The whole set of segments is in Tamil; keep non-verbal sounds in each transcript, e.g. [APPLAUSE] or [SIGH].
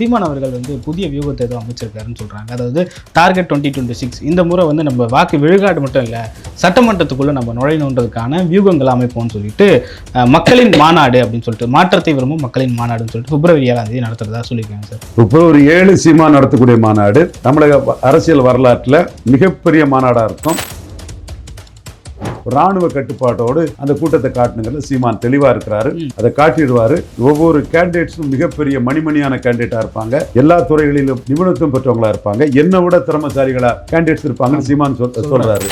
சீமான் அவர்கள் வந்து புதிய வியூகத்தை ஏதோ அமைச்சிருக்காருன்னு சொல்கிறாங்க அதாவது டார்கெட் டுவெண்ட்டி டுவெண்ட்டி சிக்ஸ் இந்த முறை வந்து நம்ம வாக்கு விழுகாடு மட்டும் இல்லை சட்டமன்றத்துக்குள்ளே நம்ம நுழையணுன்றதுக்கான வியூகங்களை அமைப்போம்னு சொல்லிட்டு மக்களின் மாநாடு அப்படின்னு சொல்லிட்டு மாற்றத்தை விரும்பும் மக்களின் மாநாடுன்னு சொல்லிட்டு பிப்ரவரி ஏழாம் தேதி நடத்துறதா சொல்லியிருக்காங்க சார். பிப்ரவரி ஏழு சீமா நடத்தக்கூடிய மாநாடு தமிழக அரசியல் வரலாற்றில் மிகப்பெரிய மாநாடாக இருக்கும். ராணுவ கட்டுப்பாட்டோடு அந்த கூட்டத்தை காட்டணுங்கிறது சீமான் தெளிவா இருக்கிறாரு. அதை காட்டிடுவாரு. ஒவ்வொரு கேண்டிடேட்ஸும் மிகப்பெரிய மணிமணியான கேண்டிடேட்டா இருப்பாங்க. எல்லா துறைகளிலும் நிபுணத்துவம் பெற்றவங்களா இருப்பாங்க. என்னை விட திறமசாலிகளா கேண்டிடேட்ஸ் இருப்பாங்கன்னு சீமான் சொல்- சொல்றாரு.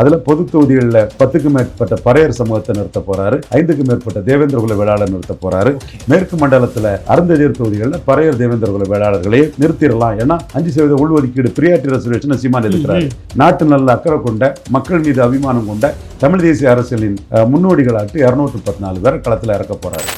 அதுல பொது தொகுதிகளில் பத்துக்கும் மேற்பட்ட பறையர் சமூகத்தை நிறுத்த போறாரு. ஐந்துக்கும் மேற்பட்ட தேவேந்திர குல வேளாளர் நிறுத்த போறாரு. மேற்கு மண்டலத்துல அருந்ததியர் தொகுதிகளில் பறையர் தேவேந்திர குல வேளாளர்களையே நிறுத்திடலாம். ஏன்னா அஞ்சு சதவீத உள்ஒதுக்கீடு பிரியாட்டி ரெசர்வேஷன் சீமான் இருக்கிறாரு நாட்டு நல்ல அக்கறை கொண்ட மக்கள் மீது அபிமானம் கொண்ட தமிழ் தேசிய அரசியலின் முன்னோடிகளாட்டு இருநூற்று பத்து நாலு பேரை களத்துல இறக்க போறாரு.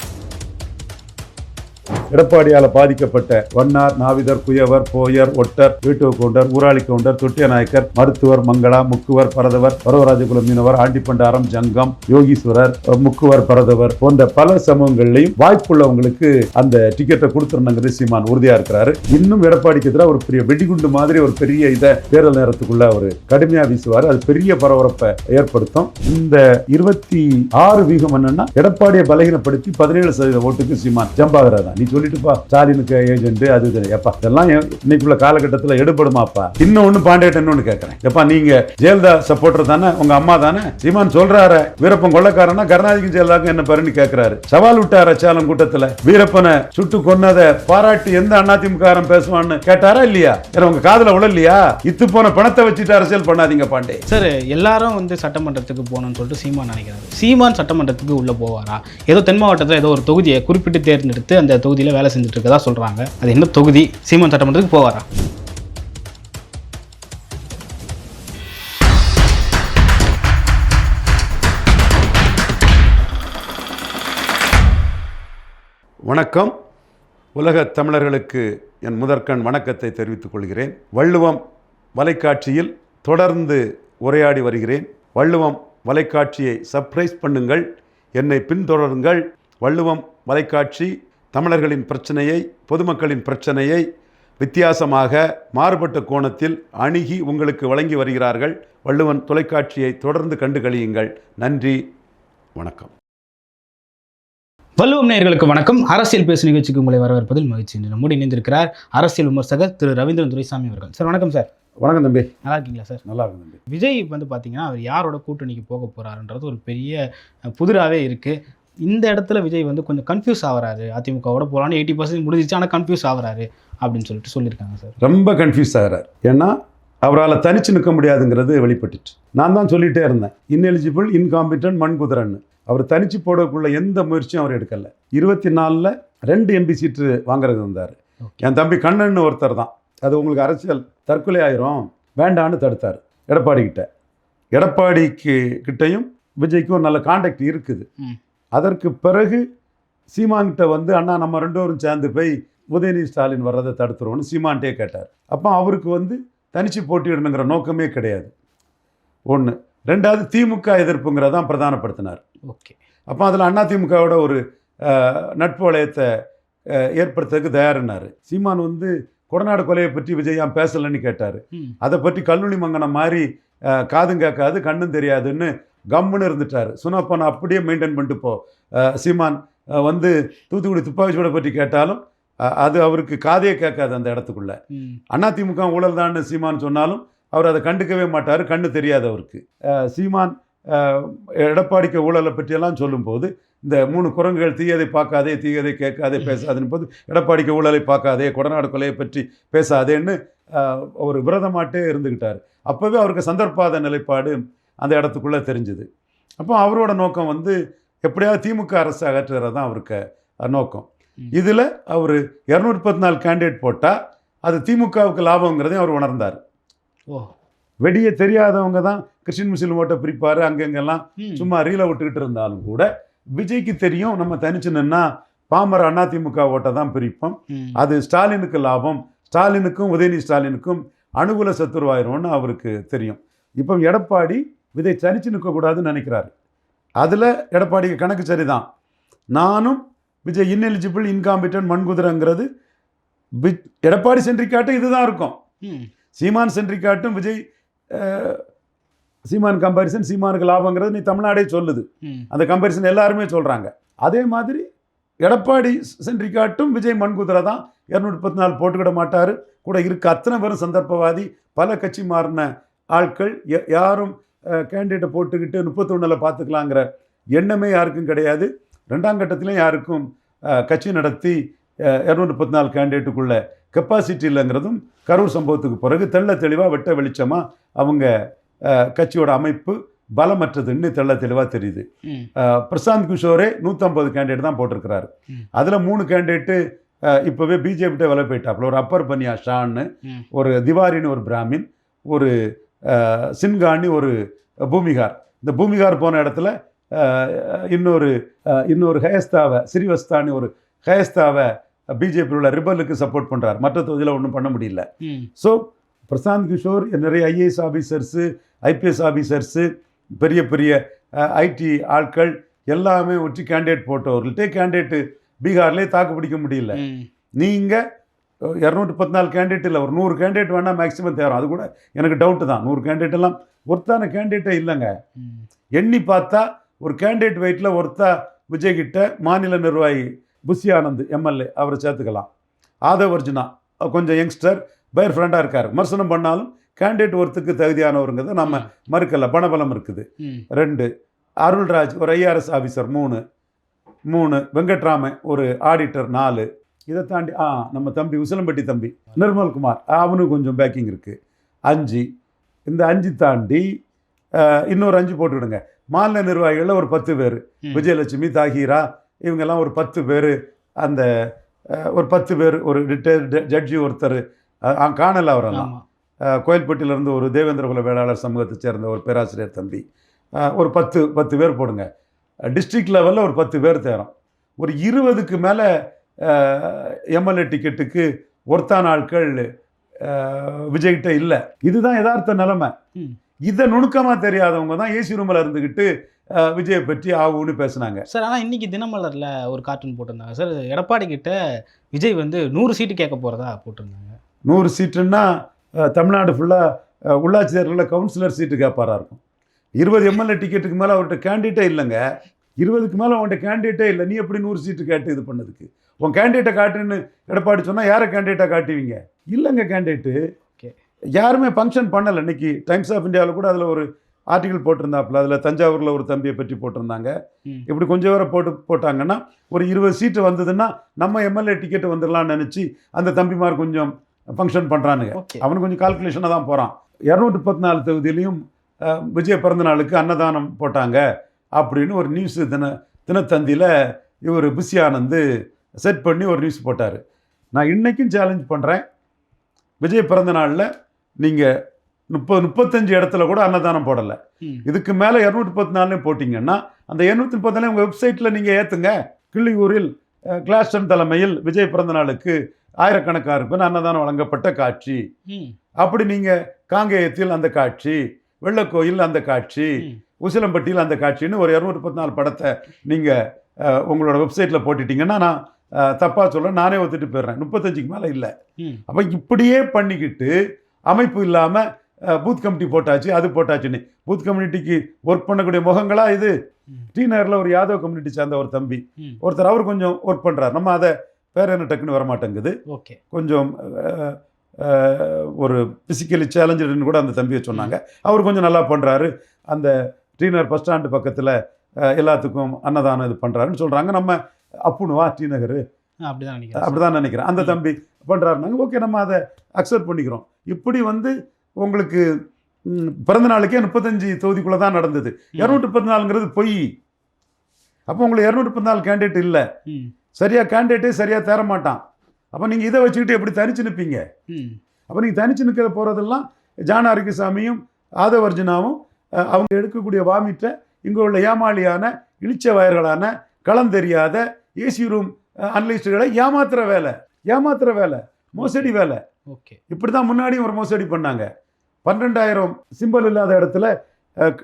எடப்பாடியால பாதிக்கப்பட்ட வண்ணார் நாவிதர் குயவர் போயர் ஒட்டர் வீட்டு கவுண்டர் ஊராளி கவுண்டர் தொட்டிய நாயக்கர் மருத்துவர் மங்களா முக்குவர் பரதவர் பரவராஜகுல மீனவர் ஆண்டிப்பண்டாரம் ஜங்கம் யோகீஸ்வரர் முக்குவர் பரதவர் போன்ற பல சமூகங்கள்லையும் வாய்ப்புள்ளவங்களுக்கு அந்த டிக்கெட்டை கொடுத்துருந்தாங்கிறது சீமான் உறுதியா இருக்கிறாரு. இன்னும் எடப்பாடிக்கு எதிராக ஒரு பெரிய வெடிகுண்டு மாதிரி ஒரு பெரிய இதை தேர்தல் நேரத்துக்குள்ள அவர் கடுமையா வீசுவார். அது பெரிய பரபரப்பை ஏற்படுத்தும். இந்த இருபத்தி ஆறு வீகம் என்னன்னா எடப்பாடியை பலகீனப்படுத்தி பதினேழு சதவீத ஓட்டுக்கு சீமான் ஜம்ப் நீ சொல்லிட்டுப்பா ஸ்டாலினுக்கு ஏஜென்ட் அது இது. எப்பா இதெல்லாம் இன்னைக்குள்ள காலகட்டத்தில் எடுபடுமாப்பா. இன்னொன்னு பாண்டியன் இன்னொன்னு கேட்குறேன் எப்பா நீங்க ஜெயலலிதா சப்போர்ட்டர் தானே உங்க அம்மா தானே? சீமான் சொல்றாரு வீரப்பன் கொள்ளக்காரனா கருணாதிக்கும் ஜெயலலிதாக்கும் என்ன பருன்னு கேட்கிறாரு சவால் விட்டார் அச்சாலம் கூட்டத்துல. வீரப்பனை சுட்டு கொன்னதை பாராட்டி எந்த அதிமுகாரன் பேசுவான்னு கேட்டாரா இல்லையா? ஏன்னா உங்க காதுல இல்லையா இத்து போன பணத்தை வச்சுட்டு அரசியல் பண்ணாதீங்க பாண்டே. சார் எல்லாரும் வந்து சட்டமன்றத்துக்கு போகணும்னு சொல்லிட்டு சீமான் நினைக்கிறாரு. சீமான் சட்டமன்றத்துக்கு உள்ளே போவாரா? ஏதோ தென் மாவட்டத்தில் ஏதோ ஒரு தொகுதியை குறிப்பிட்டு தேர்ந்தெடுத்து அந்த தொகுதியில் வேலை செஞ்சுட்டு இருக்கதா சொல்கிறாங்க அது என்ன தொகுதி? சீமான் சட்டமன்றத்துக்கு போவாரா? வணக்கம். உலக தமிழர்களுக்கு என் முதற்கண் வணக்கத்தை தெரிவித்துக் கொள்கிறேன். வள்ளுவம் வலைக்காட்சியில் தொடர்ந்து உரையாடி வருகிறேன். வள்ளுவம் வலைக்காட்சியை சர்ப்ரைஸ் பண்ணுங்கள். என்னை பின்தொடருங்கள். வள்ளுவம் வலைக்காட்சி தமிழர்களின் பிரச்சனையை பொதுமக்களின் பிரச்சனையை வித்தியாசமாக மாறுபட்ட கோணத்தில் அணுகி உங்களுக்கு வழங்கி வருகிறார்கள். வள்ளுவன் தொலைக்காட்சியை தொடர்ந்து கண்டு கழியுங்கள். நன்றி வணக்கம். வள்ளுவம் நேயர்களுக்கு வணக்கம். அரசியல் பேசு நிகழ்ச்சிக்கு உங்களை வரவேற்பதில் மகிழ்ச்சி. இன்று நம்முடைய இணைந்திருக்கிறார் அரசியல் விமர்சகர் திரு ரவீந்திரன் துரைசாமி அவர்கள். சார் வணக்கம் சார். வணக்கம் தம்பி. நல்லா இருக்கீங்களா சார்? நல்லா இருக்கும் தம்பி. விஜய் வந்து பார்த்தீங்கன்னா அவர் யாரோட கூட்டணிக்கு போக போறாருன்றது ஒரு பெரிய அஹ், புதிராவே இருக்கு. இந்த இடத்துல விஜய் வந்து கொஞ்சம் கன்ஃபியூஸ் ஆகுறாரு. அதிமுகவோட போகலான்னு எயிட்டி பர்சன்ட் முடிஞ்சிச்சு ஆனால் கன்ஃபியூஸ் ஆகுறாரு அப்படின்னு சொல்லிட்டு சொல்லியிருக்காங்க சார். ரொம்ப கன்ஃபியூஸ் ஆகிறார். ஏன்னா அவரால் தனிச்சு நிற்க முடியாதுங்கிறது வெளிப்பட்டுச்சு. நான் தான் சொல்லிட்டே இருந்தேன். இன்எலிஜிபிள் இன்காம்பிட்டன்ட் மண் குதிரன்னு அவர் தனிச்சு போடக்குள்ள எந்த முயற்சியும் அவர் எடுக்கல. இருபத்தி நாலில் ரெண்டு எம்பி சீட்டு வாங்குறது வந்தார். என் தம்பி கண்ணன் ஒருத்தர் தான். அது உங்களுக்கு அரசியல் தற்கொலை ஆயிரும். வேண்டான்னு தடுத்தார். எடப்பாடி கிட்ட. எடப்பாடிக்கு கிட்டையும் விஜய்க்கும் நல்ல காண்டாக்ட் இருக்குது. அதற்கு பிறகு சீமான்கிட்ட வந்து அண்ணா நம்ம ரெண்டு பேரும் சேர்ந்து போய் உதயநிதி ஸ்டாலின் வர்றதை தடுத்துருவோம்னு சீமான்ட்டே கேட்டார். அப்போ அவருக்கு வந்து தனிச்சு போட்டியிடணுங்கிற நோக்கமே கிடையாது. ஒன்று ரெண்டாவது திமுக எதிர்ப்புங்கிறதான் பிரதானப்படுத்தினார். ஓகே. அப்போ அதில் அதிமுகவோட ஒரு அஹ், நட்பு வளையத்தை ஏற்படுத்துறதுக்கு தயாரினார் சீமான் வந்து கொடநாடு கொலையை பற்றி விஜய் ஏன் பேசலைன்னு கேட்டார். அதை பற்றி கல்லூனி மங்கனம் மாதிரி காதும் கேட்காது கண்ணும் தெரியாதுன்னு கம்முன்னு இருந்துட்டார். சுனப்பனை அப்படியே மெயின்டைன் பண்ணிட்டு போ. சீமான் வந்து தூத்துக்குடி துப்பாக்கி சூடை பற்றி கேட்டாலும் அது அவருக்கு காதே கேட்காது அந்த இடத்துக்குள்ள. ம். அதிமுக ஊழல் தான் சீமான் சொன்னாலும் அவர் அதை கண்டுக்கவே மாட்டார் கண்ணு தெரியாது அவருக்கு. சீமான் எடப்பாடிக்கு ஊழலை பற்றியெல்லாம் சொல்லும்போது இந்த மூணு குரங்குகள் தீயதை பார்க்காதே தீயதை கேட்காதே பேசாதுன்னு போது எடப்பாடிக்கு ஊழலை பார்க்காதே கொடநாடு கொலையை பற்றி பேசாதேன்னு ஒரு விரதமாட்டே இருந்துக்கிட்டார் அப்போவே அவருக்கு சந்தர்ப்பாத நிலைப்பாடு அந்த இடத்துக்குள்ளே தெரிஞ்சுது. அப்போ அவரோட நோக்கம் வந்து எப்படியாவது திமுக அரசு அகற்றுறது தான் அவருக்கு நோக்கம். இதில் அவர் இரநூத்தி பத்து நாலு கேண்டிடேட் போட்டால் அது திமுகவுக்கு லாபங்கிறதையும் அவர் உணர்ந்தார். ஓ. வெடிய தெரியாதவங்க தான் கிறிஸ்டின் முஸ்லீம் ஓட்டை பிரிப்பார் அங்கங்கெல்லாம் சும்மா ரீலை விட்டுக்கிட்டு இருந்தாலும் கூட விஜய்க்கு தெரியும் நம்ம தனிச்சு நின்னா பாமர அதிமுக ஓட்டை தான் பிரிப்போம். அது ஸ்டாலினுக்கு லாபம் ஸ்டாலினுக்கும் உதயநிதி ஸ்டாலினுக்கும் அனுகூல சத்துருவாயிரும்னு அவருக்கு தெரியும். இப்போ எடப்பாடி விஜய் தனிச்சு நிற்கக்கூடாதுன்னு நினைக்கிறாரு. அதில் எடப்பாடிக்கு கணக்கு சரிதான். நானும் விஜய் இன்எலிஜிபிள் இன்காம்பிட்டன் மண்குதிரைங்கிறது வி- எடப்பாடி சென்றிக்காட்டும் இதுதான் இருக்கும். சீமான் சென்றிக்காட்டும் விஜய் சீமான் கம்பாரிசன் சீமானுக்கு லாபங்கிறது நீ தமிழ்நாடே சொல்லுது. அந்த கம்பேரிசன் எல்லாருமே சொல்கிறாங்க அதே மாதிரி எடப்பாடி சென்றிக்காட்டும் விஜய் மண்குதிரை தான். இரநூத்தி முப்பத்தி நாலு போட்டுக்கிட மாட்டார். கூட இருக்க அத்தனை பேரும் சந்தர்ப்பவாதி. பல கட்சி மாறின ஆட்கள். யாரும் கேண்டிடேட்டை போட்டுக்கிட்டு முப்பத்தொன்னில் பார்த்துக்கலாங்கிற எண்ணமே யாருக்கும் கிடையாது. ரெண்டாம் கட்டத்திலையும் யாருக்கும் கட்சி நடத்தி இரநூத்தி முப்பத்தி நாலு கேண்டிடேட்டுக்குள்ள கெப்பாசிட்டி இல்லைங்கிறதும் கரூர் சம்பவத்துக்கு பிறகு தெள்ள தெளிவாக வெட்ட வெளிச்சமாக அவங்க கட்சியோட அமைப்பு பலமற்றதுன்னு தெள்ள தெளிவாக தெரியுது. பிரசாந்த் கிஷோரே நூற்றம்பது கேண்டிடேட் தான் போட்டிருக்கிறாரு. அதில் மூணு கேண்டிடேட்டு இப்போவே பிஜேபிட்ட விலை போயிட்டாப்புல. ஒரு அப்பர் பனியா ஷான்னு. ஒரு திவாரின்னு ஒரு பிராமின் ஒரு அஹ், சின்கானி ஒரு பூமிகார். இந்த பூமிகார் போன இடத்துல இன்னொரு இன்னொரு ஹயஸ்தாவை ஸ்ரீவஸ்தானி ஒரு ஹயஸ்தாவை பிஜேபியில் உள்ள ரிபலுக்கு சப்போர்ட் பண்ணுறார் மற்ற தொகுதியில் ஒன்றும் பண்ண முடியல. ஸோ பிரசாந்த் கிஷோர் நிறைய ஐஏஎஸ் ஆஃபீஸர்ஸு ஐபிஎஸ் ஆஃபீஸர்ஸு பெரிய பெரிய ஐடி ஆட்கள் எல்லாமே ஒற்றி கேண்டிடேட் போட்டவர்கள்ட்டே கேண்டிடேட்டு பீகார்லேயே தாக்கு பிடிக்க முடியல. நீங்கள் இரநூத்தி பத்து நாலு கேண்டிடேட் இல்லை. ஒரு நூறு கேண்டிடேட் வேணால் மேக்ஸிமம் தேரும் அது கூட எனக்கு டவுட்டு தான். நூறு கேண்டிடேட் எல்லாம் ஒருத்தான கேண்டிடேட்டே இல்லைங்க. எண்ணி பார்த்தா ஒரு கேண்டிடேட் வெயிட்டில் ஒருத்தா விஜய் கிட்ட மாநில நிர்வாகி புஷி ஆனந்த் எம்எல்ஏ அவரை சேர்த்துக்கலாம். ஆதவ் அர்ஜுனா கொஞ்சம் யங்ஸ்டர் பயர் ஃப்ரெண்டாக இருக்கார். விமர்சனம் பண்ணாலும் கேண்டிடேட் ஒருத்துக்கு தகுதியானவருங்கிறத நம்ம மறுக்கல. பணபலம் இருக்குது. ரெண்டு அருள்ராஜ் ஒரு ஐஆர்எஸ் ஆஃபீஸர் மூணு மூணு வெங்கட்ராமன் ஒரு ஆடிட்டர் நாலு. இதை தாண்டி ஆ நம்ம தம்பி உசிலம்பட்டி தம்பி நிர்மல்குமார் அவனுக்கு கொஞ்சம் பேக்கிங் இருக்குது அஞ்சு இந்த அஞ்சு தாண்டி இன்னொரு அஞ்சு போட்டுவிடுங்க. மாநில நிர்வாகிகளில் ஒரு பத்து பேர். விஜயலட்சுமி தாஹீரா இவங்கெல்லாம் ஒரு பத்து பேர். அந்த ஒரு பத்து பேர் ஒரு ரிட்டையர்டு ஜட்ஜி ஒருத்தர். காணல அவரெல்லாம். கோயில்பட்டியிலேருந்து ஒரு தேவேந்திரகுல வேளாளர் சமூகத்தை சேர்ந்த ஒரு பேராசிரியர் தம்பி. ஒரு பத்து பத்து பேர் போடுங்க. டிஸ்ட்ரிக்ட் லெவலில் ஒரு பத்து பேர் தேரும். ஒரு இருபதுக்கு மேலே எம்எல்ஏ டிக்கெட்டுக்கு ஒருத்தான ஆட்கள் விஜய்கிட்ட இல்லை. இதுதான் யதார்த்த நிலைமை. இதை நுணுக்கமாக தெரியாதவங்க தான் ஏசி ரூமில் இருந்துக்கிட்டு விஜயை பற்றி ஆகுன்னு பேசுனாங்க. சார் ஆனால் இன்னைக்கு தினமலரில் ஒரு கார்ட்டூன் போட்டிருந்தாங்க. சார் எடப்பாடி கிட்ட விஜய் வந்து நூறு சீட்டு கேட்க போகிறதா போட்டிருந்தாங்க. நூறு சீட்டுன்னா தமிழ்நாடு ஃபுல்லாக உள்ளாட்சி தேர்தலில் கவுன்சிலர் சீட்டு கேட்பாரா இருக்கும். இருபது எம்எல்ஏ டிக்கெட்டுக்கு மேலே அவர்கிட்ட கேண்டிடேட்டே இல்லைங்க. இருபதுக்கு மேலே அவன்கிட்ட கேண்டிடேட்டே இல்லை. நீ எப்படி நூறு சீட்டு கேட்டு இது பண்ணதுக்கு? உன் கேண்டிடேட்டை காட்டுன்னு எடப்பாடி சொன்னால் யாரை கேண்டிடேட்டாக காட்டுவீங்க? இல்லைங்க கேண்டிடேட்டு. யாருமே ஃபங்க்ஷன் பண்ணலை. இன்னைக்கு டைம்ஸ் ஆஃப் இந்தியாவில் கூட அதில் ஒரு ஆர்டிகல் போட்டிருந்தாப்புல அதில் தஞ்சாவூரில் ஒரு தம்பியை பற்றி போட்டிருந்தாங்க. இப்படி கொஞ்சம் பேரை போட்டு போட்டாங்கன்னா ஒரு இருபது சீட்டு வந்ததுன்னா நம்ம எம்எல்ஏ டிக்கெட் வந்துடலாம்னு நினச்சி அந்த தம்பிமார் கொஞ்சம் ஃபங்க்ஷன் பண்ணுறானுங்க அவனு கொஞ்சம் கால்குலேஷனாக தான் போகிறான் இரநூத்தி பத்து நாலு தொகுதியிலையும் விஜய பிறந்த நாளுக்கு அன்னதானம் போட்டாங்க. அப்படின்னு ஒரு நியூஸ் தின தினத்தந்தியில் இவர் புஷி ஆனந்து செட் பண்ணி ஒரு நியூஸ் போட்டார். நான் இன்றைக்கும் சேலஞ்ச் பண்ணுறேன் விஜய் பிறந்த நாளில் நீங்கள் முப்பது முப்பத்தஞ்சு இடத்துல கூட அன்னதானம் போடலை. இதுக்கு மேலே இரநூத்தி பத்து நாலுலையும் போட்டிங்கன்னா அந்த இரநூத்தி முப்பத்தி நாலு உங்கள் வெப்சைட்டில் நீங்கள் ஏற்றுங்க கிள்ளியூரில் கிளாஸ்டன் தலைமையில் விஜய் பிறந்த நாளுக்கு ஆயிரக்கணக்கான அன்னதானம் வழங்கப்பட்ட காட்சி. அப்படி நீங்கள் காங்கேயத்தில் அந்த காட்சி வெள்ளக்கோயில் அந்த காட்சி. உசிலம்பட்டியில் அந்த காட்சின்னு ஒரு இரநூத்தி பத்து நாலு படத்தை நீங்கள் உங்களோட வெப்சைட்டில் போட்டுட்டீங்கன்னா நான் தப்பாக சொல்ல நானே ஒத்துட்டு போயிடுறேன். முப்பத்தஞ்சுக்கு மேலே இல்லை. அப்போ இப்படியே பண்ணிக்கிட்டு அமைப்பு இல்லாமல் பூத் கமிட்டி போட்டாச்சு அது போட்டாச்சுன்னு. பூத் கம்யூனிட்டிக்கு ஒர்க் பண்ணக்கூடிய முகங்களா இது? ம். டி நகரில் ஒரு யாதவ் கம்யூனிட்டி சேர்ந்த ஒரு தம்பி. ஒருத்தர் அவர் கொஞ்சம் ஒர்க் பண்ணுறார் நம்ம அதை பேர் என்ன டக்குன்னு வர மாட்டேங்குது. ஓகே. கொஞ்சம் ஒரு ஃபிசிக்கலி சேலஞ்சுன்னு கூட அந்த தம்பியை சொன்னாங்க. அவர் கொஞ்சம் நல்லா பண்ணுறாரு அந்த டி நகர் பஸ் ஸ்டாண்டு பக்கத்தில் எல்லாத்துக்கும் அன்னதானம் இது பண்ணுறாருன்னு சொல்கிறாங்க நம்ம அப்புனுவா டி நகர். அப்படிதான் நினைக்கிறேன். அப்படிதான் நினைக்கிறேன். அந்த தம்பி பண்ணுறாருனாங்க ஓகே நம்ம அதை அக்செப்ட் பண்ணிக்கிறோம். இப்படி வந்து உங்களுக்கு பிறந்த நாளுக்கே முப்பத்தஞ்சு தொகுதிக்குள்ளே தான் நடந்தது. இரநூற்றி முப்பத்தி நாலுங்கிறது பொய். அப்போ உங்களுக்கு இரநூற்றி நாலு கேண்டிடேட் இல்லை. சரியாக கேண்டிடேட்டே சரியாக தேர மாட்டான். அப்போ நீங்கள் இதை வச்சுக்கிட்டு எப்படி தனிச்சு நிற்பீங்க அப்போ நீங்கள் தனிச்சு நிற்கிற போகிறதெல்லாம் ஜான அரிக்குசாமியும் ஆதவர்ஜுனாவும் அவங்க எடுக்கக்கூடிய வாமிட்டை இங்கே உள்ள ஏமாளியான இளிச்ச வயர்களான களம் தெரியாத ஏசி ரூம் அனலிஸ்டுகளை ஏமாத்துற வேலை ஏமாத்துற வேலை மோசடி வேலை. ஓகே. இப்படி தான் முன்னாடியும் ஒரு மோசடி பண்ணாங்க. பன்னெண்டாயிரம் சிம்பல் இல்லாத இடத்துல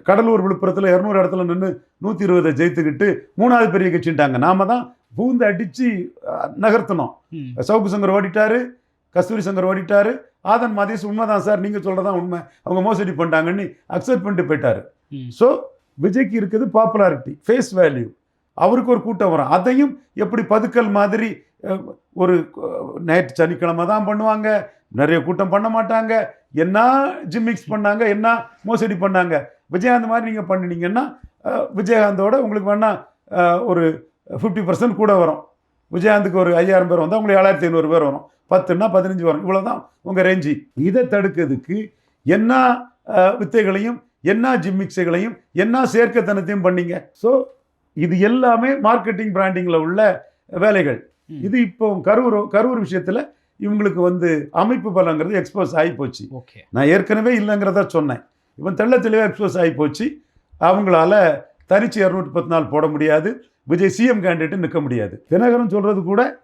கடலூர் விழுப்புரத்தில் இரநூறு இடத்துல நின்று நூற்றி இருபதை ஜெயித்துக்கிட்டு மூணாவது பெரிய கட்சின்ட்டாங்க. நாம தான் பூந்து அடிச்சு அஹ், நகர்த்தணும். சவுக்கு சங்கர் ஓடிட்டாரு கஸ்தூரி சங்கர் ஓடிட்டாரு. ஆதன் மாதேஷ் உண்மைதான் சார் நீங்க சொல்றதான் உண்மை. அவங்க மோசடி பண்ணிட்டாங்கன்னு அக்செப்ட் பண்ணிட்டு போயிட்டாரு. ஸோ விஜய்க்கு இருக்குது பாப்புலாரிட்டி ஃபேஸ் வேல்யூ அவருக்கு ஒரு கூட்டம் வரும். அதையும் எப்படி பதுக்கல் மாதிரி ஒரு நைட் சனிக்கிழமை தான் பண்ணுவாங்க. நிறைய கூட்டம் பண்ண மாட்டாங்க. என்ன ஜிம்மிக்ஸ் பண்ணாங்க என்ன மோசடி பண்ணாங்க. விஜயகாந்த் மாதிரி நீங்கள் பண்ணினீங்கன்னா விஜயகாந்தோட உங்களுக்கு வேணால் ஒரு ஃபிஃப்டி பர்சன்ட் கூட வரும். விஜயகாந்துக்கு ஒரு ஐயாயிரம் பேர் வந்தால் உங்களுக்கு ஏழாயிரத்தி ஐநூறு பேர் வரும். பத்துன்னா பதினஞ்சு வரும். இவ்வளோ தான் உங்கள் ரேஞ்சு இதை தடுக்கிறதுக்கு என்ன வித்தைகளையும் என்ன ஜிம்மிக்ஸுகளையும் என்ன சேர்க்கத்தனத்தையும் பண்ணீங்க? ஸோ இது எல்லாமே மார்க்கெட்டிங் பிராண்டிங்கில் உள்ள வேலைகள். இது இப்போ கரூர் கரூர் விஷயத்தில் இவங்களுக்கு வந்து அமைப்பு பலங்கிறது எக்ஸ்போஸ் ஆகி போச்சு. ஓகே. நான் ஏற்கனவே இல்லைங்கிறத சொன்னேன். இவன் தெள்ள தெளிவாக எக்ஸ்போஸ் ஆகி போச்சு. அவங்களால தனிச்சு இரநூத்தி பத்து நாள் போட முடியாது. விஜய் சிஎம் கேண்டிடேட் நிற்க முடியாது. தினகரன் சொல்றது கூட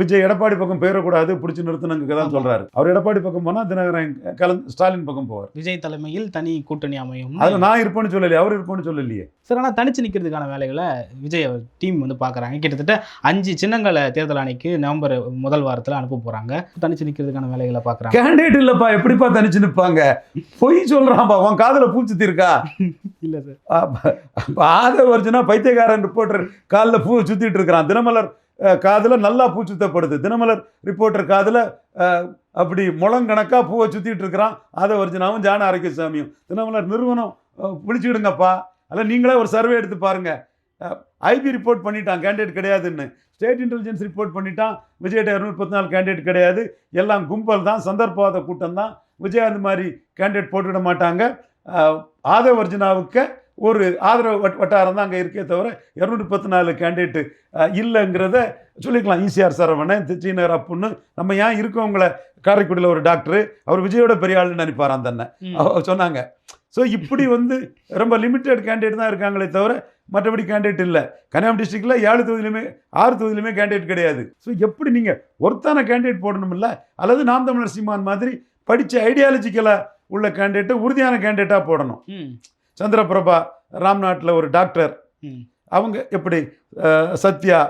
விஜய் எடப்பாடி பக்கம் போயிடக்கூடாது பிடிச்சி நிறுத்தினங்க தான். சொல்றாரு. அவர் எடப்பாடி பக்கம் போனால் தினகரன் கலந்து ஸ்டாலின் பக்கம் போவார். விஜய் தலைமையில் தனி கூட்டணி அமையும். அதில் நான் இருப்பேன்னு சொல்லலையே அவர் இருப்பேன்னு சொல்லலையே. சார் ஆனால் தனிச்சு நிற்கிறதுக்கான வேலைகளை விஜய் டீம் வந்து பார்க்குறாங்க. கிட்டத்தட்ட அஞ்சு சின்னங்களை தேர்தல் ஆணைக்கு நவம்பர் முதல் வாரத்தில் அனுப்ப போகிறாங்க தனிச்சு நிற்கிறதுக்கான வேலைகளை பார்க்குறாங்க. கேண்டிடேட் இல்லப்பா எப்படிப்பா தனிச்சு நிற்பாங்க பொய் சொல்றான்ப்பா உன் காதுல பூச்சுத்தி இருக்கா இல்லை சார். ஆதவர்ஜுனா பைத்தியக்காரன் ரிப்போர்ட்டர் காலில் பூ சுத்திட்டு இருக்கிறான். தினமலர் காதில் நல்லா பூ சுத்தப்படுது. தினமலர் ரிப்போர்ட்டர் காதில் அப்படி முழங்கணக்காக பூவை சுற்றிட்டு இருக்கிறான். ஆதவர்ஜுனாவும் ஜான ஆரோக்கியசாமியும். தினமலர் நிறுவனம் பிடிச்சிடுங்கப்பா அல்ல நீங்களே ஒரு சர்வே எடுத்து பாருங்கள் ஐபி ரிப்போர்ட் பண்ணிட்டான். கேண்டிடேட் கிடையாதுன்னு. ஸ்டேட் இன்டெலிஜென்ஸ் ரிப்போர்ட் பண்ணிட்டான். விஜய்கிட்ட இரநூத்தி நாலு கேண்டிடேட் கிடையாது. எல்லாம் கும்பல் தான் சந்தர்ப்பவாத கூட்டம் தான். விஜயகாந்த் மாதிரி கேண்டிடேட் போட்டுவிட மாட்டாங்க. அஹ், ஒரு ஆதரவு வட் வட்டாரம் தான் அங்கே இருக்கே தவிர இரநூத்தி பத்து நாலு கேண்டிடேட்டு இல்லைங்கிறத சொல்லிக்கலாம். ஈசிஆர் சரவணன் திருச்சிநகர் அப்புன்னு. நம்ம ஏன் இருக்கவங்கள காரைக்குடியில் ஒரு டாக்டர் அவர் விஜயோட பெரிய ஆளுன்னு நினைப்பாராம் தன்னை அவ சொன்னாங்க. ஸோ இப்படி வந்து ரொம்ப லிமிட்டட் கேண்டிடேட் தான் இருக்காங்களே தவிர மற்றபடி கேண்டிடேட் இல்லை. கன்னியாகுமரி டிஸ்ட்ரிக்டில் ஏழு தொகுதியிலுமே ஆறு தொகுதியிலுமே கேண்டிடேட் கிடையாது. ஸோ எப்படி நீங்கள் ஒருத்தான கேண்டிடேட் போடணுமில்ல அல்லது நாம் தமிழர் சீமான் மாதிரி படித்த ஐடியாலஜிக்கலாக உள்ள கேண்டிடேட்டை உறுதியான கேண்டிடேட்டாக போடணும். சந்திரபிரபா ராம்நாட்டில் ஒரு டாக்டர். அவங்க எப்படி சத்யா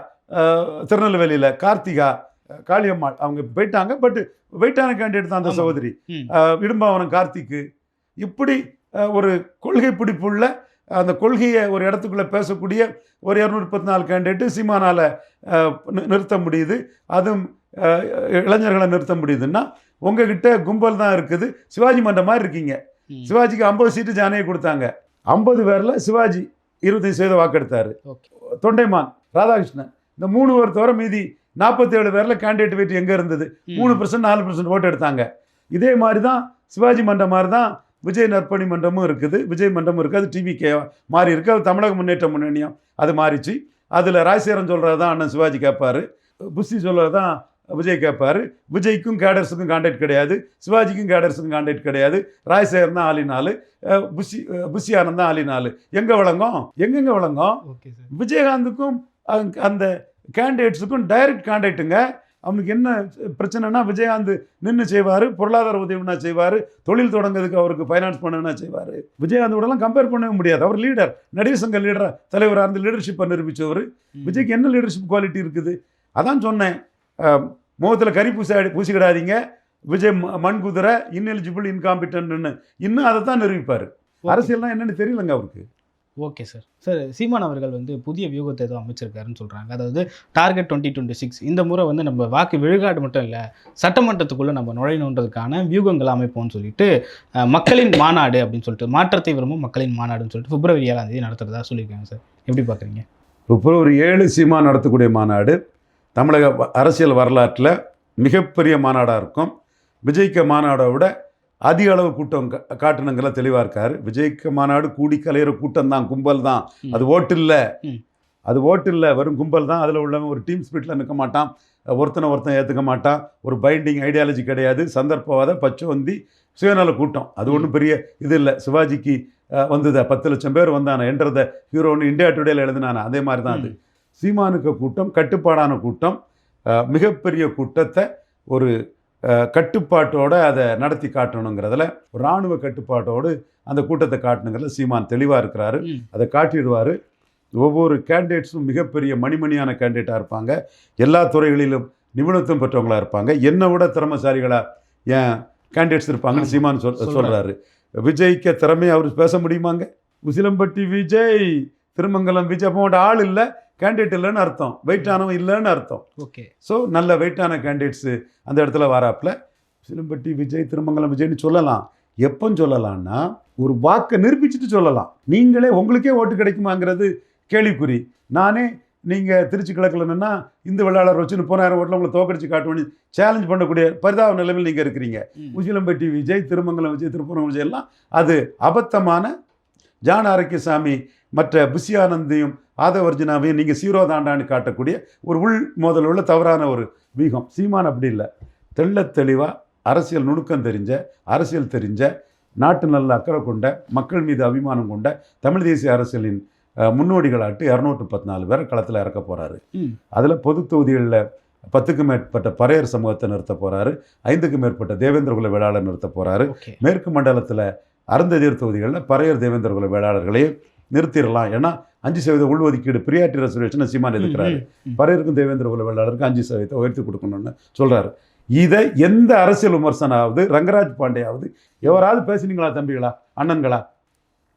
திருநெல்வேலியில் கார்த்திகா காளியம்மாள் அவங்க போயிட்டாங்க. பட் வெயிட்டான கேண்டிடேட் தான் அந்த. சகோதரி. இடும்பாவனம் கார்த்திக்கு. இப்படி ஒரு கொள்கை பிடிப்புள்ள அந்த கொள்கையை ஒரு இடத்துக்குள்ளே பேசக்கூடிய ஒரு இரநூத்தி பத்து நாலு கேண்டிடேட்டு சீமானால் நிறுத்த முடியுது. அதுவும் இளைஞர்களை நிறுத்த முடியுதுன்னா உங்ககிட்ட கும்பல் தான் இருக்குது. சிவாஜி மன்றம் மாதிரி இருக்கீங்க. சிவாஜிக்கு ஐம்பது சீட்டு ஜானகி கொடுத்தாங்க. ஐம்பது பேரில் சிவாஜி இருபத்தஞ்சு சதவீத வாக்கெடுத்தார். தொண்டைமான் ராதாகிருஷ்ணன் இந்த மூணு பேர் தவிர மீதி நாற்பத்தேழு பேரில் கேண்டிடேட் வெயிட் எங்கே இருந்தது? மூணு பர்சன்ட் நாலு பர்சன்ட் ஓட்டு எடுத்தாங்க. இதே மாதிரி தான் சிவாஜி மன்றம் மாதிரி தான் விஜய் நற்பணி மன்றமும் இருக்குது. விஜய் மன்றமும் இருக்குது. அது டிவி கே மாறி இருக்கு. அது தமிழக முன்னேற்ற முன்னணியம் அது மாறிச்சு. அதில் ராஜசேகரன் சொல்கிறது தான் அண்ணன் சிவாஜி கேட்பாரு புஷி சொல்கிறது தான் விஜய் கேட்பாரு விஜய்க்கும் கேடர்ஸுக்கும் கான்டாக்ட் கிடையாது. சிவாஜிக்கும் கேடர்ஸுக்கும் கான்டாக்ட் கிடையாது. ராஜசேகரன் தான் ஆளினாலு புஷி புஷி ஆனந்த் தான் ஆளினாலு எங்கே வழங்கும்? எங்கெங்கே வழங்கும்? Okay sir. விஜயகாந்துக்கும் அந்த கேண்டிடேட்ஸுக்கும் டைரக்ட் கான்டாக்ட்டுங்க அவனுக்கு என்ன பிரச்சனைனா விஜயகாந்த் நின்று செய்வார் பொருளாதார உதவினா செய்வார் தொழில் தொடங்குறதுக்கு அவருக்கு ஃபைனான்ஸ் பண்ணணும்னா செய்வார். விஜயகாந்த் கூடலாம் கம்பேர் பண்ணவே முடியாது. அவர் லீடர் நடிகர் சங்க லீடர் தலைவராக இருந்து லீடர்ஷிப்பை நிரூபித்தவர் விஜய்க்கு என்ன லீடர்ஷிப் குவாலிட்டி இருக்குது? அதான் சொன்னேன். முகத்தில் கறி பூச பூசிக்கிடாதீங்க. விஜய் மண் குதிரை இன்எலிஜிபிள் இன்காம்பிட்டன்ட்னு இன்னும் அதை தான் நிரூபிப்பார் அரசியல்னா என்னன்னு தெரியலங்க அவருக்கு. Okay sir. சார் சீமான் அவர்கள் வந்து புதிய வியூகத்தை ஏதோ அமைச்சிருக்காருன்னு சொல்கிறாங்க அதாவது டார்கெட் டுவெண்ட்டி டுவெண்ட்டி சிக்ஸ். இந்த முறை வந்து நம்ம வாக்கு விழுகாடு மட்டும் இல்லை சட்டமன்றத்துக்குள்ளே நம்ம நுழையணுன்றதுக்கான வியூகங்கள் அமைப்போம்னு சொல்லிட்டு மக்களின் மாநாடு அப்படின்னு சொல்லிட்டு மாற்றத்தை விரும்பும் மக்களின் மாநாடுன்னு சொல்லிட்டு பிப்ரவரி ஏழாம் தேதி நடத்துறதா சொல்லியிருக்காங்க சார். எப்படி பார்க்குறீங்க பிப்ரவரி ஏழு சீமா நடத்தக்கூடிய மாநாடு. தமிழக அரசியல் வரலாற்றில் மிகப்பெரிய மாநாடாக இருக்கும். விஜய்க்க மாநாடை விட அதிக அளவு கூட்டம் கா- காட்டணுங்கிற தெளிவாக இருக்கார். விஜய்க்க மாநாடு கூடி கலையிற கூட்டம் தான் கும்பல் தான். அது ஓட்டு இல்லை. அது ஓட்டு இல்லை வெறும் கும்பல் தான். அதில் உள்ளவன் ஒரு டீம் ஸ்பிரிட்டில் நிற்க மாட்டான். ஒருத்தனை ஒருத்தன் ஏற்றுக்க மாட்டான். ஒரு பைண்டிங் ஐடியாலஜி கிடையாது. சந்தர்ப்பவாத பச்சோந்தி சுயநல கூட்டம். அது ஒன்றும் பெரிய இது இல்லை. சிவாஜிக்கு வந்தது பத்து லட்சம் பேர் வந்தானே என்றத ஹீரோன்னு இந்தியா டுடேல எழுதினானே. அதே மாதிரி தான் அது சீமானுக்க கூட்டம் கட்டுப்பாடான கூட்டம் மிகப்பெரிய கூட்டத்தை ஒரு கட்டுப்பாட்டோட அதை நடத்தி காட்டணுங்கிறதுல ஒரு இராணுவ கட்டுப்பாட்டோடு அந்த கூட்டத்தை காட்டணுங்கிறதுல சீமான் தெளிவாக இருக்கிறாரு. அதை காட்டிடுவார் ஒவ்வொரு கேண்டிடேட்ஸும் மிகப்பெரிய மணிமணியான கேண்டிடேட்டாக இருப்பாங்க எல்லா துறைகளிலும் நிபுணத்துவம் பெற்றவங்களா இருப்பாங்க என்னை விட திறமசாலிகளா ஏன் கேண்டிடேட்ஸ் இருப்பாங்கன்னு. சீமான் சொல். சொல்கிறாரு விஜய்க்கு திறமையை அவர் பேச முடியுமாங்க உசிலம்பட்டி விஜய் திருமங்கலம் விஜய் அப்போ ஆள் இல்லை கேண்டிடேட் இல்லைன்னு அர்த்தம். வெயிட்டானவன் இல்லைன்னு அர்த்தம். ஓகே. ஸோ நல்ல வெயிட்டான கேண்டிடேட்ஸு அந்த இடத்துல வராப்புல சிலம்பட்டி விஜய் திருமங்கலம் விஜய்னு சொல்லலாம். எப்போ சொல்லலாம்னா ஒரு வாக்கை நிரூபிச்சுட்டு சொல்லலாம். நீங்களே உங்களுக்கே ஓட்டு கிடைக்குமாங்கிறது கேள்விக்குறி. நானே நீங்கள் திருச்சி கிழக்கில் நின்னா இந்த வெள்ளாளர் வச்சு முப்பதாயிரம் ஓட்டில் உங்களை தோக்கடிச்சு காட்டுவேன்னு சேலஞ்ச் பண்ணக்கூடிய பரிதாப நிலைமையில் நீங்கள் இருக்கிறீங்க. உசிலம்பட்டி விஜய் திருமங்கலம் விஜய் திருப்பூரம் விஜய் எல்லாம் அது அபத்தமான ஜான் ஆரோக்கியசாமி மற்ற புஷியானந்தையும் ஆதவர்ஜினாவையும் நீங்கள் சீரோ தாண்டான்னு காட்டக்கூடிய ஒரு உள் மோதல் உள்ள தவறான ஒரு வீகம். சீமான் அப்படி இல்லை. தெள்ளத் தெளிவாக அரசியல் நுணுக்கம் தெரிஞ்ச அரசியல் தெரிஞ்ச நாட்டு நல்ல அக்கறை கொண்ட மக்கள் மீது அபிமானம் கொண்ட தமிழ் தேசிய அரசியலின் முன்னோடிகளாட்டு இரநூற்று பத்தினாலு பேரை களத்தில் இறக்க போகிறாரு. அதில் பொது தொகுதிகளில் பத்துக்கும் மேற்பட்ட பறையர் சமூகத்தை நிறுத்த போகிறாரு ஐந்துக்கும் மேற்பட்ட தேவேந்திர குல வேளாளர் நிறுத்த போகிறாரு மேற்கு மண்டலத்தில் அருந்ததியர் தொகுதிகளில் பறையர் தேவேந்திர குல வேளாளர்களையும் நிறுத்திடலாம். ஏன்னா அஞ்சு சதவீத உள்ஒதுக்கீடு பிரியாட்டி ரெசர்வேஷன் சீமான் எதுக்குறாரு? ம். பறையருக்கும் தேவேந்திர குல வேளாளருக்கும் அஞ்சு சதவீதத்தை உயர்த்தி கொடுக்கணும்னு சொல்றாரு. இதை எந்த அரசியல் விமர்சனாவது ரங்கராஜ் பாண்டேயாவது எவராவது பேசுனீங்களா தம்பிகளா அண்ணன்களா?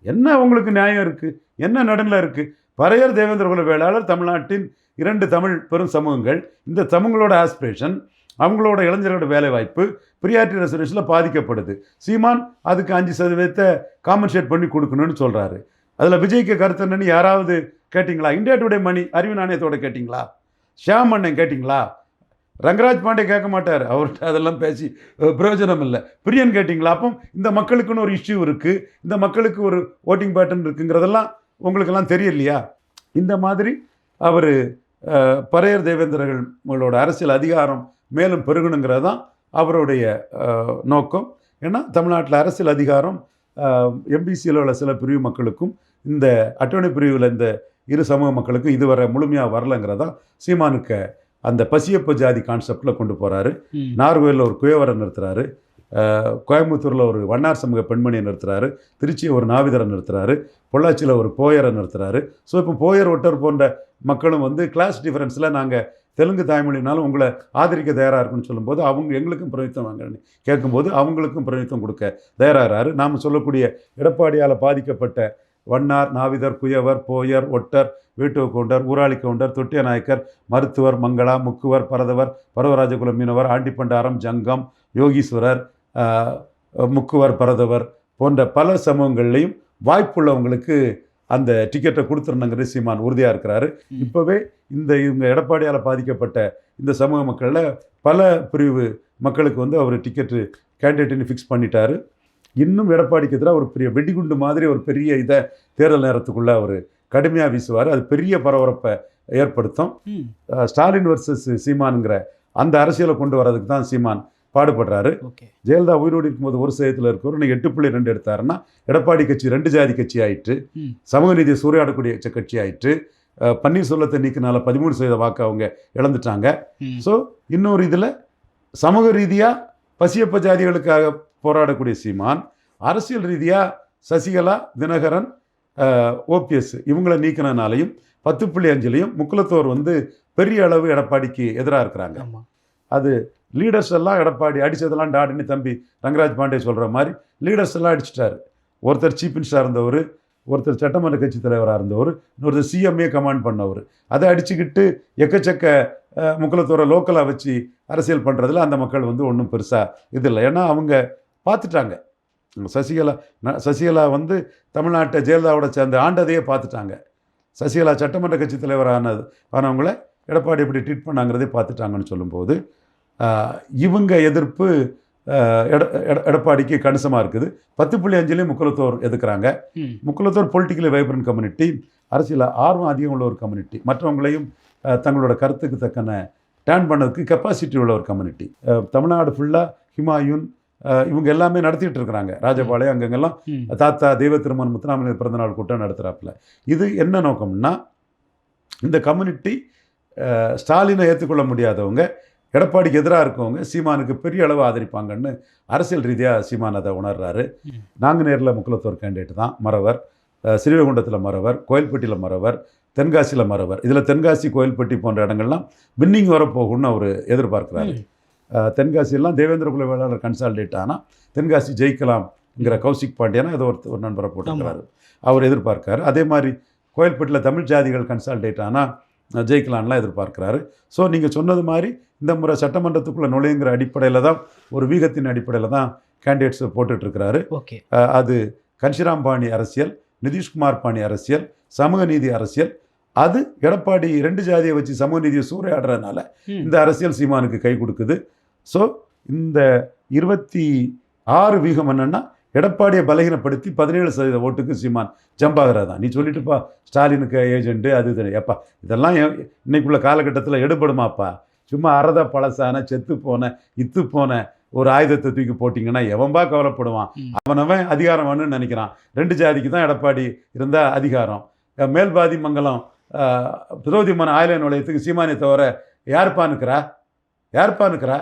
என்ன உங்களுக்கு நியாயம் இருக்கு? என்ன நடுநிலை இருக்கு? பறையர் தேவேந்திர குல வேளாளர் தமிழ்நாட்டின் இரண்டு தமிழ் பெரும் சமூகங்கள் இந்த சமூகங்களோட ஆஸ்பிரேஷன் அவங்களோட இளைஞர்களோட வேலைவாய்ப்பு பிரியாரிட்டி ரெசர்வேஷனில் பாதிக்கப்படுது. சீமான் அதுக்கு அஞ்சு சதவீதத்தை காம்பன்சேட் பண்ணி கொடுக்கணும்னு சொல்கிறாரு அதில் விஜய்க்கு கருத்து என்னன்னு யாராவது கேட்டிங்களா? இந்தியா டுடே மணி அறிவு நாணயத்தோட கேட்டிங்களா? ஷியாம் அண்ணன் கேட்டிங்களா? ரங்கராஜ் பாண்டே கேட்க மாட்டார். அவர்கிட்ட அதெல்லாம் பேசி பிரயோஜனம் இல்லை. பிரியன் கேட்டிங்களா? அப்போ இந்த மக்களுக்குன்னு ஒரு இஷ்யூ இருக்குது இந்த மக்களுக்கு ஒரு ஓட்டிங் பேட்டர்ன் இருக்குங்கிறதெல்லாம் உங்களுக்கெல்லாம் தெரியலையா இந்த மாதிரி அவர் பரையர் தேவேந்திரர்களோட அரசியல் அதிகாரம் மேலும் பெருகணுங்கிறது தான் அவருடைய நோக்கம். ஏன்னா தமிழ்நாட்டில் அரசியல் அதிகாரம் எம்பிசியில் உள்ள சில பிரிவு மக்களுக்கும் இந்த அட்டவணை பிரிவில் இந்த இரு சமூக மக்களுக்கும் இதுவரை முழுமையாக வரலங்கிறதான் சீமானுக்கு அந்த பசியப்ப ஜாதி கான்செப்டில் கொண்டு போகிறாரு. நார்வேலில் ஒரு குயவரை நிறுத்துறாரு. கோயம்புத்தூரில் ஒரு வண்ணார் சமூக பெண்மணியை நிறுத்துறாரு. திருச்சியை ஒரு நாவிதரை நிறுத்துறாரு. பொள்ளாச்சியில் ஒரு போயரை நிறுத்துறாரு. ஸோ இப்போ போயர் ஒட்டர் போன்ற மக்களும் வந்து கிளாஸ் டிஃபரன்ஸில் நாங்கள் தெலுங்கு தாய்மொழினாலும் உங்களை ஆதரிக்க தயாராக இருக்குன்னு சொல்லும்போது அவங்க எங்களுக்கும் பிரதித்தம் வாங்கன்னு கேட்கும்போது அவங்களுக்கும் பிரதித்தம் கொடுக்க தயாராகிறாரு நாம் சொல்லக்கூடிய எடப்பாடியால் பாதிக்கப்பட்ட வண்ணார் நாவிதர் குயவர் போயர் ஒட்டர் வீட்டு கவுண்டர் ஊராளி கவுண்டர் தொட்டிய நாயக்கர் மருத்துவர் மங்களா முக்குவர் பரதவர் பரவராஜகுல மீனவர் ஆண்டிப்பண்டாரம் ஜங்கம் யோகீஸ்வரர் முக்குவர் பரதவர் போன்ற பல சமூகங்கள்லையும் வாய்ப்புள்ளவங்களுக்கு அந்த டிக்கெட்டை கொடுத்துருணுங்கிற சீமான் உறுதியாக இருக்கிறாரு. இப்போவே இந்த இவங்க எடப்பாடியால் பாதிக்கப்பட்ட இந்த சமூக மக்களில் பல பிரிவு மக்களுக்கு வந்து அவர் டிக்கெட்டு கேண்டிடேட்னு ஃபிக்ஸ் பண்ணிட்டாரு. இன்னும் எடப்பாடிக்கு எதிராக ஒரு பெரிய வெடிகுண்டு மாதிரி ஒரு பெரிய இதை தேர்தல் நேரத்துக்குள்ளே அவர் கடுமையாக வீசுவார். அது பெரிய பரபரப்பை ஏற்படுத்தும். ஸ்டாலின் வர்சஸ் சீமானுங்கிற அந்த அரசியலை கொண்டு வர்றதுக்கு தான் சீமான் பாடுபடுறாரு. ஜெயலலிதா உயிரோடு இருக்கும்போது ஒரு சதயத்தில் இருக்கிறவர் இன்னைக்கு எட்டு புள்ளி ரெண்டு எடுத்தாருன்னா எடப்பாடி கட்சி ரெண்டு ஜாதி கட்சி ம். சமூக நீதியை சூறையாடக்கூடிய கட்சி அஹ் பன்னீர்செல்வத்தை நீக்கினால பதிமூணு சதவீத வாக்கு அவங்க இழந்துட்டாங்க. ஸோ இன்னொரு இதில் சமூக ரீதியாக பசியப்ப ஜாதிகளுக்காக போராடக்கூடிய சீமான் அரசியல் ரீதியாக சசிகலா தினகரன் ஓபிஎஸ் இவங்களை நீக்கினனாலையும் பத்து புள்ளி அஞ்சுலையும் முக்குலத்தோர் வந்து பெரிய அளவு எடப்பாடிக்கு எதிராக இருக்கிறாங்க. அது லீடர்ஸ் எல்லாம் எடப்பாடி அடித்ததெல்லாம் டாடின்னு தம்பி ரங்கராஜ் பாண்டே சொல்கிற மாதிரி லீடர்ஸ் எல்லாம் அடிச்சிட்டார். ஒருத்தர் சீஃப் மினிஸ்டராக இருந்தவர் ஒருத்தர் சட்டமன்ற கட்சி தலைவராக இருந்தவர் இன்னொருத்தர் சிஎம்ஏ கமாண்ட் பண்ணவர். அதை அடிச்சுக்கிட்டு எக்கச்சக்க அஹ், லோக்கலாக வச்சு அரசியல் பண்ணுறதுல அந்த மக்கள் வந்து ஒன்றும் பெருசாக இது இல்லை. ஏன்னா அவங்க பார்த்துட்டாங்க சசிகலா ந- சசிகலா வந்து தமிழ்நாட்டை ஜெயலலிதாவோட சேர்ந்து ஆண்டதையே பார்த்துட்டாங்க சசிகலா சட்டமன்ற கட்சி தலைவரானது ஆனவங்களை எடப்பாடி எப்படி ட்ரீட் பண்ணாங்கிறதே பார்த்துட்டாங்கன்னு சொல்லும்போது இவங்க எதிர்ப்பு எட எட- எடப்பாடிக்கு கணிசமாக இருக்குது. பத்து புள்ளி அஞ்சுலேயும் முக்குலத்தோர் எதுக்குறாங்க. முக்குலத்தோர் பொலிட்டிக்கலி வைப்ரண்ட் கம்யூனிட்டி அரசியல் ஆர்வம் அதிகம் உள்ள ஒரு கம்யூனிட்டி மற்றவங்களையும் தங்களோட கருத்துக்கு தக்கன டேர்ன் பண்ணதுக்கு கெப்பாசிட்டி உள்ள ஒரு கம்யூனிட்டி தமிழ்நாடு ஃபுல்லாக ஹிமாயூன் இவங்க எல்லாமே நடத்திட்டு இருக்கிறாங்க. ராஜபாளையம் அங்கங்கெல்லாம். தாத்தா தெய்வ திருமணம் முத்துராமலிங்க பிறந்தநாள் கூட்டம் நடத்துகிறாப்புல இது என்ன நோக்கம்னா இந்த கம்யூனிட்டி ஸ்டாலினை ஏற்றுக்கொள்ள முடியாதவங்க எடப்பாடிக்கு எதிராக இருக்கவங்க சீமானுக்கு பெரிய அளவு ஆதரிப்பாங்கன்னு அரசியல் ரீதியாக சீமான் அதை உணர்றாரு. ம். நாங்குநேரில் முக்குலத்தோர் கேண்டிடேட் தான் மறவர். ஸ்ரீவைகுண்டத்தில் மறவர் கோயில்பட்டியில் மறவர் தென்காசியில் மறவர். இதில் தென்காசி கோயில்பட்டி போன்ற இடங்கள்லாம் வின்னிங் வரப்போகும்னு அவர் எதிர்பார்க்குறாரு. தென்காசியெல்லாம் தேவேந்திர குல வேளாளர் கன்சால்டேட் ஆனால் தென்காசி ஜெயிக்கலாம்ங்கிற கௌசிக் பாண்டியனா ஏதோ ஒரு ஒரு நண்பரை போட்டிருக்கிறாரு. அவர் எதிர்பார்க்காரு அதே மாதிரி கோயில்பட்டில் தமிழ் ஜாதிகள் கன்சால்டேட் ஆனால் ஜெயிக்கலாம்லாம் எதிர்பார்க்குறாரு. ஸோ நீங்கள் சொன்னது மாதிரி இந்த முறை சட்டமன்றத்துக்குள்ளே நுழையுங்கிற அடிப்படையில் தான் ஒரு வீகத்தின் அடிப்படையில் தான் கேண்டிடேட்ஸ் போட்டுட்ருக்கிறாரு. ஓகே. அது கன்ஷிராம் பாணி அரசியல் நிதிஷ்குமார் பாணி அரசியல் சமூக நீதி அரசியல் அது எடப்பாடி ரெண்டு ஜாதியை வச்சு சமூக நீதியை சூறையாடுறதுனால. இந்த அரசியல் சீமானுக்கு கை கொடுக்குது. ஸோ இந்த இருபத்தி ஆறு வீகம் என்னன்னா எடப்பாடியை பலகீனப்படுத்தி பதினேழு சதவீத ஓட்டுக்கு சீமான் ஜம்ப் ஆகிறதா நீ சொல்லிட்டுப்பா ஸ்டாலினுக்கு ஏஜென்ட்டு அது இது. ஏப்பா இதெல்லாம் இன்னைக்குள்ள காலகட்டத்தில் எடுபடுமாப்பா? சும்மா அறத பழசான செத்து போன இத்து போன ஒரு ஆயுதத்தை தூக்கி போட்டிங்கன்னா எவன்பா கவலைப்படுவான். அவனவன் அதிகாரம் வேணும்னு நினைக்கிறான். ரெண்டு ஜாதிக்கு தான் எடப்பாடி இருந்தால் அதிகாரம். மேல்பாதி மங்கலம் திரௌதி மன ஆயுத நிலையத்துக்கு சீமானியை தவிர யாருப்பா நிற்கிறா? யாருப்பா நிற்கிறா?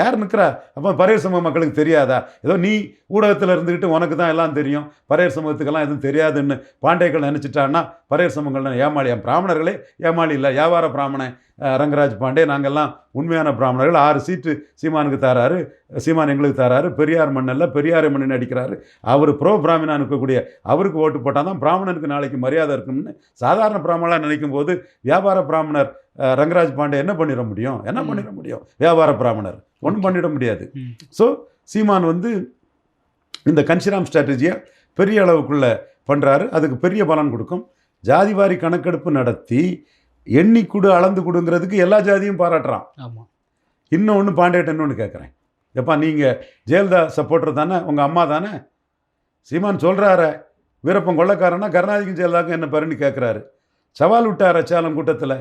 யார் நிற்கிறா? அப்போ பரையர் சமூக மக்களுக்கு தெரியாதா? ஏதோ நீ ஊடகத்தில் இருந்துக்கிட்டு உனக்கு தான் எல்லாம் தெரியும். பரையர் சமூகத்துக்கெல்லாம் எதுவும் தெரியாதுன்னு பாண்டியர்கள் நினச்சிட்டான்னா பரையர் சமூகங்கள் ஏமாளி பிராமணர்களே ஏமாளி இல்லை வியாபார பிராமணன் ரங்கராஜ் பாண்டே நாங்கள்லாம் உண்மையான பிராமணர்கள். ஆறு சீட்டு சீமானுக்கு தராரு சீமான் எங்களுக்கு தராரு பெரியார் மண்ணில் பெரியார் மண்ணில் அடிக்கிறாரு. அவர் ப்ரோ பிராமணாக இருக்கக்கூடிய அவருக்கு ஓட்டு போட்டால் தான் பிராமணனுக்கு நாளைக்கு மரியாதை இருக்கும்னு சாதாரண பிராமணாக நினைக்கும் போது வியாபார பிராமணர் ரங்கராஜ் பாண்டே என்ன பண்ணிட முடியும்? என்ன. பண்ணிட முடியும்? வியாபார பிராமணர். ஒன்றும் பண்ணிட முடியாது. ஸோ சீமான் வந்து இந்த கன்சிராம் ஸ்ட்ராட்டஜியை பெரிய அளவுக்குள்ள பண்ணுறாரு அதுக்கு பெரிய பலன் கொடுக்கும். ஜாதிவாரி கணக்கெடுப்பு நடத்தி எண்ணி கொடு அளந்து கொடுங்கிறதுக்கு எல்லா ஜாதியும் பாராட்டுறான். ஆமா. இன்னொன்று பாண்டியட்ட இன்னொன்று கேட்குறேன் எப்பா நீங்கள் ஜெயலலிதா சப்போர்ட்டர் தானே உங்கள் அம்மா தானே? சீமான் சொல்கிறாரு வீரப்பன் கொள்ளக்காரனா கருணாநிதிக்கும் ஜெயலலிதாக்கும் என்ன பருன்னு கேட்குறாரு சவால் விட்டார சேலம் கூட்டத்தில்?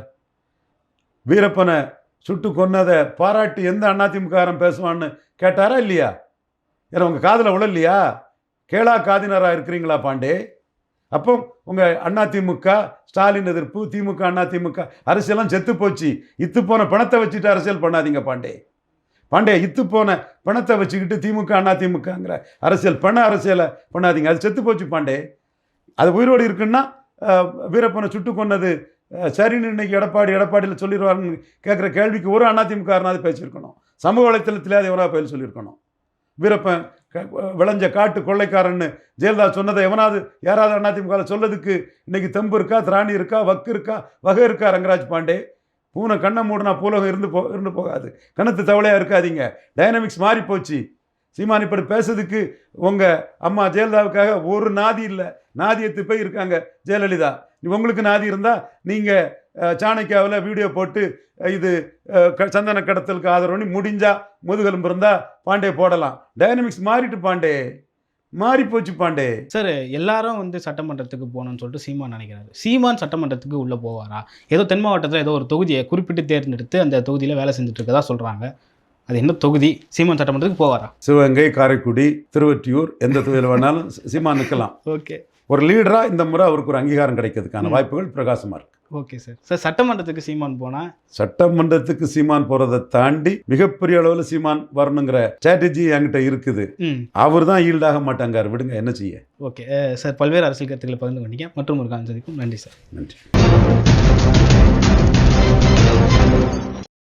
வீரப்பனை சுட்டு கொன்னதை பாராட்டி எந்த அதிமுககாரன் பேசுவான்னு கேட்டாரா இல்லையா? ஏன்னா உங்கள் காதில் விழலையா? கேளா காதினராக இருக்கிறீங்களா பாண்டே? அப்போ உங்கள் அதிமுக ஸ்டாலின் எதிர்ப்பு திமுக அதிமுக அரசியலாம் செத்து போச்சு. இத்து போன பணத்தை வச்சுட்டு அரசியல் பண்ணாதீங்க பாண்டே. பாண்டே இத்து போன பணத்தை வச்சுக்கிட்டு திமுக அதிமுகங்கிற அரசியல் பண அரசியலை பண்ணாதீங்க. அது செத்து போச்சு பாண்டே. அது உயிரோடு இருக்குன்னா வீரப்பனை சுட்டு கொன்னது சரின்னு இன்னைக்கு எடப்பாடி எடப்பாடியில் சொல்லிடுவாருன்னு கேட்குற கேள்விக்கு ஒரு அதிமுகனாவது பேசியிருக்கணும். சமூக வலைத்தளத்திலே அது எவனாவது பயில் சொல்லியிருக்கணும். வீரப்பன். க- விளைஞ்ச காட்டு கொள்ளைக்காரன்னு ஜெயலலிதா சொன்னதை எவனாவது யாராவது அதிமுக சொல்லதுக்கு இன்னைக்கு தெம்பு இருக்கா திராணி இருக்கா வக்கு இருக்கா வகை இருக்கா ரங்கராஜ் பாண்டே? பூனை கண்ணை மூடினா பூலகம் இருந்து போ இருந்து போகாது. கணத்து தவளையாக இருக்காதீங்க. டைனமிக்ஸ் மாறி போச்சு. சீமான் இப்படி பேசுறதுக்கு உங்கள் அம்மா ஜெயலலிதாவுக்காக ஒரு நாதி இல்லை. நாதியத்து போய் இருக்காங்க ஜெயலலிதா. உங்களுக்கு நாதி இருந்தால் நீங்கள் சாணக்கியாவில் வீடியோ போட்டு இது சந்தன கடத்தலுக்கு ஆதரவுன்னு முடிஞ்சா முதுகெலும்பு இருந்தால் பாண்டே போடலாம். டைனமிக்ஸ் மாறிட்டு பாண்டே. மாறி போச்சு பாண்டே. சார் எல்லாரும் வந்து சட்டமன்றத்துக்கு போகணும்னு சொல்லிட்டு சீமான் நினைக்கிறாரு. சீமான் சட்டமன்றத்துக்கு உள்ள போவாரா? ஏதோ தென் மாவட்டத்தில் ஏதோ ஒரு தொகுதியை குறிப்பிட்டு தேர்ந்தெடுத்து அந்த தொகுதியில் வேலை செஞ்சுட்டு இருக்கதா சொல்றாங்க. அது என்ன தொகுதி? சீமான் சட்டமன்றத்துக்கு போவாரா? சிவகங்கை காரைக்குடி திருவொற்றியூர் எந்த தொழில் வேணாலும் சீமான் நிற்கலாம். [LAUGHS] ஓகே. ஒரு லீடராக இந்த முறை அவருக்கு ஒரு அங்கீகாரம் கிடைக்கிறதுக்கான. வாய்ப்புகள் பிரகாசமாக இருக்கு. Okay sir. சார் சட்டமன்றத்துக்கு சீமான் போனால் சட்டமன்றத்துக்கு சீமான் போறதை தாண்டி மிகப்பெரிய அளவில் சீமான் வரணுங்கிற ஸ்ட்ராட்டஜி என்கிட்ட இருக்குது. அவர் தான் ஈல்டாக மாட்டாங்கார். விடுங்க என்ன செய்ய? ஓகே. சார் பல்வேறு அரசியல் கருத்துக்களை பகிர்ந்து கொண்டீங்க. மற்றும் ஒரு காலம் சந்திக்கும். நன்றி சார். நன்றி.